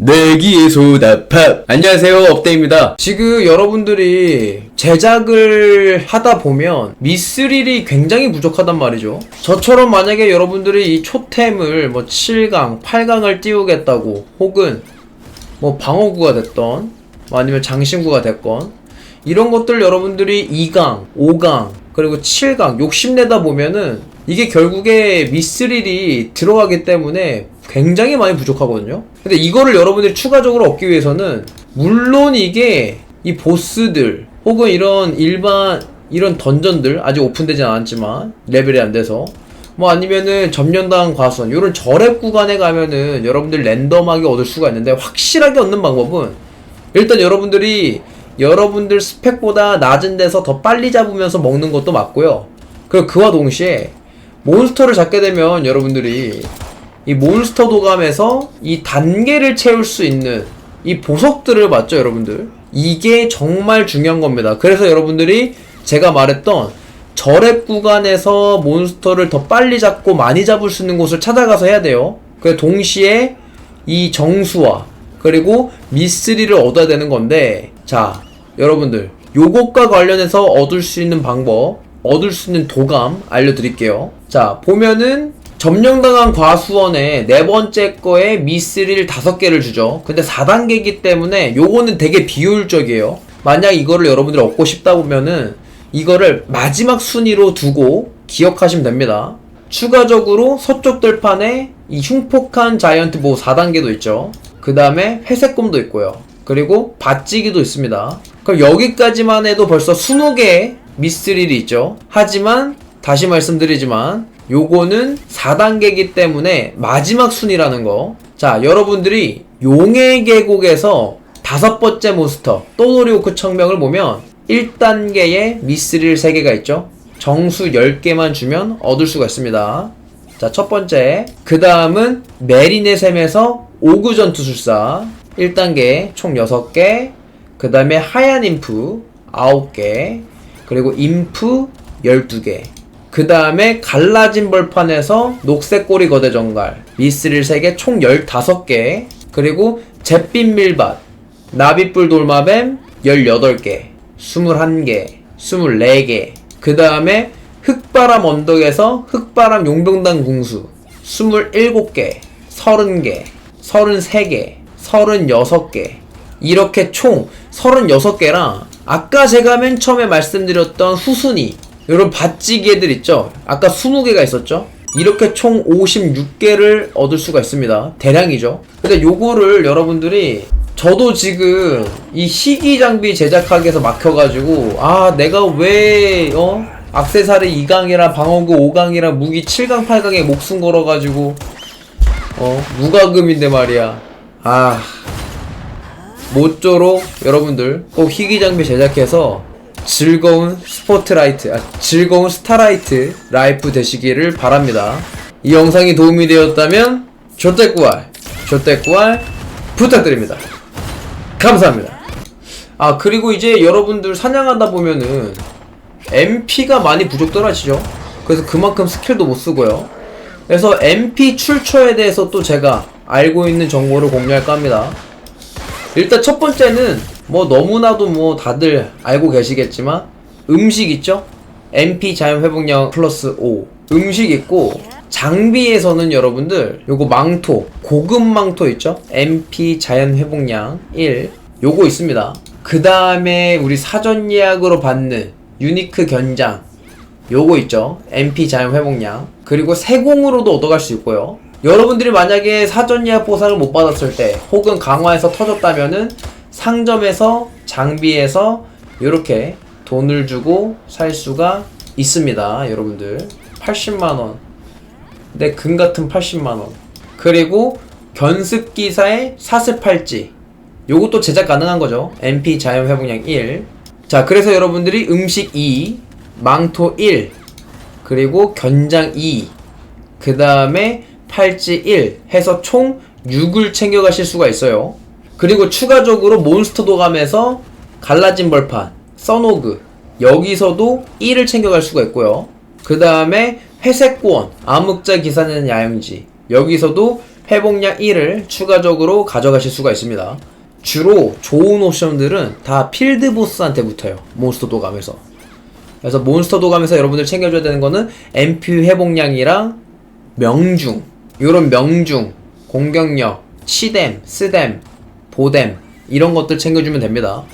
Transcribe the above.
내기의 소다팝 안녕하세요 업데입니다. 지금 여러분들이 제작을 하다 보면 미스릴이 굉장히 부족하단 말이죠. 저처럼 만약에 여러분들이 이 초템을 뭐 7강 8강을 띄우겠다고 혹은 뭐 방어구가 됐던 뭐 아니면 장신구가 됐건 이런 것들 여러분들이 2강 5강 그리고 7강 욕심내다 보면은 이게 결국에 미스릴이 들어가기 때문에 굉장히 많이 부족하거든요. 근데 이거를 여러분들이 추가적으로 얻기 위해서는 물론 이게 이 보스들 혹은 이런 일반 이런 던전들 아직 오픈되진 않았지만 레벨이 안 돼서 뭐 아니면은 점령당 과수원 이런 저랩 구간에 가면은 여러분들 랜덤하게 얻을 수가 있는데 확실하게 얻는 방법은 일단 여러분들이 여러분들 스펙보다 낮은 데서 더 빨리 잡으면서 먹는 것도 맞고요. 그리고 그와 동시에 몬스터를 잡게 되면 여러분들이 이 몬스터 도감에서 이 단계를 채울 수 있는 이 보석들을 맞죠, 여러분들? 이게 정말 중요한 겁니다. 그래서 여러분들이 제가 말했던 저랩 구간에서 몬스터를 더 빨리 잡고 많이 잡을 수 있는 곳을 찾아가서 해야 돼요. 그 동시에 이 정수와 그리고 미스리를 얻어야 되는 건데 자 여러분들 요것과 관련해서 얻을 수 있는 방법 얻을 수 있는 도감 알려드릴게요 자 보면은 점령당한 과수원에 네 번째 거에 미스릴 다섯 개를 주죠 근데 4단계이기 때문에 요거는 되게 비효율적이에요 만약 이거를 여러분들이 얻고 싶다 보면은 이거를 마지막 순위로 두고 기억하시면 됩니다 추가적으로 서쪽 들판에 이 흉폭한 자이언트 보 4단계도 있죠. 그 다음에 회색곰도 있고요. 그리고 밭지기도 있습니다. 그럼 여기까지만 해도 벌써 20개의 미스릴이 있죠. 하지만 다시 말씀드리지만 요거는 4단계이기 때문에 마지막 순위라는 거. 자, 여러분들이 용의 계곡에서 다섯 번째 몬스터 또노리오크 청명을 보면 1단계에 미스릴 3개가 있죠. 정수 10개만 주면 얻을 수가 있습니다. 자, 첫 번째. 그 다음은 메린의 샘에서 오구 전투술사 1단계 총 6개. 그 다음에 하얀 인프 9개. 그리고 인프 12개. 그 다음에 갈라진 벌판에서 녹색 꼬리 거대 정갈 미스릴 3개 총 15개. 그리고 잿빛 밀밭 나비뿔 돌마뱀 18개. 21개. 24개. 그 다음에 흑바람 언덕에서 흑바람 용병단 궁수 27개, 30개, 33개, 36개 이렇게 총 36개랑 아까 제가 맨 처음에 말씀드렸던 후순위 이런 밭지기 애들 있죠? 아까 20개가 있었죠? 이렇게 총 56개를 얻을 수가 있습니다. 대량이죠. 근데 요거를 여러분들이 저도 지금 이 희귀 장비 제작하기 위해서 막혀가지고 아 내가 왜 어? 악세사리 2강이랑 방어구 5강이랑 무기 7강 8강에 목숨 걸어가지고 어 무과금인데 말이야 아 모쪼록 여러분들 꼭 희귀 장비 제작해서 즐거운 스포트라이트 아, 즐거운 스타라이트 라이프 되시기를 바랍니다 이 영상이 도움이 되었다면 조떼꾸알 조떼꾸알 부탁드립니다 감사합니다. 아 그리고 이제 여러분들 사냥하다 보면은 MP가 많이 부족더라지죠. 그래서 그만큼 스킬도 못 쓰고요. 그래서 MP 출처에 대해서 또 제가 알고 있는 정보를 공유할까 합니다. 일단 첫 번째는 뭐 너무나도 뭐 다들 알고 계시겠지만 음식 있죠? MP 자연 회복량 플러스 5 음식 있고 장비에서는 여러분들 요거 망토 고급 망토 있죠? MP 자연 회복량 1 요거 있습니다. 그 다음에 우리 사전 예약으로 받는 유니크 견장 요거 있죠? MP 자연 회복량 그리고 세공으로도 얻어갈 수 있고요. 여러분들이 만약에 사전 예약 보상을 못 받았을 때 혹은 강화에서 터졌다면은 상점에서 장비에서 이렇게 돈을 주고 살 수가 있습니다. 여러분들. 80만원. 내 금 같은 80만원. 그리고 견습 기사의 사슬 팔찌. 요것도 제작 가능한 거죠. MP 자연 회복량 1자 그래서 여러분들이 음식 2 망토 1 그리고 견장 2 그 다음에 팔찌 1 해서 총 6을 챙겨 가실 수가 있어요 그리고 추가적으로 몬스터 도감에서 갈라진 벌판 써노그 여기서도 1을 챙겨갈 수가 있고요 그 다음에 회색고원 암흑자 기사는 야영지 여기서도 회복량 1을 추가적으로 가져가실 수가 있습니다. 주로 좋은 옵션들은 다 필드 보스한테 붙어요. 몬스터 도감에서. 그래서 몬스터 도감에서 여러분들 챙겨줘야 되는 거는 MP 회복량이랑 명중, 요런 명중, 공격력, 치댐, 스댐, 보댐 이런 것들 챙겨주면 됩니다.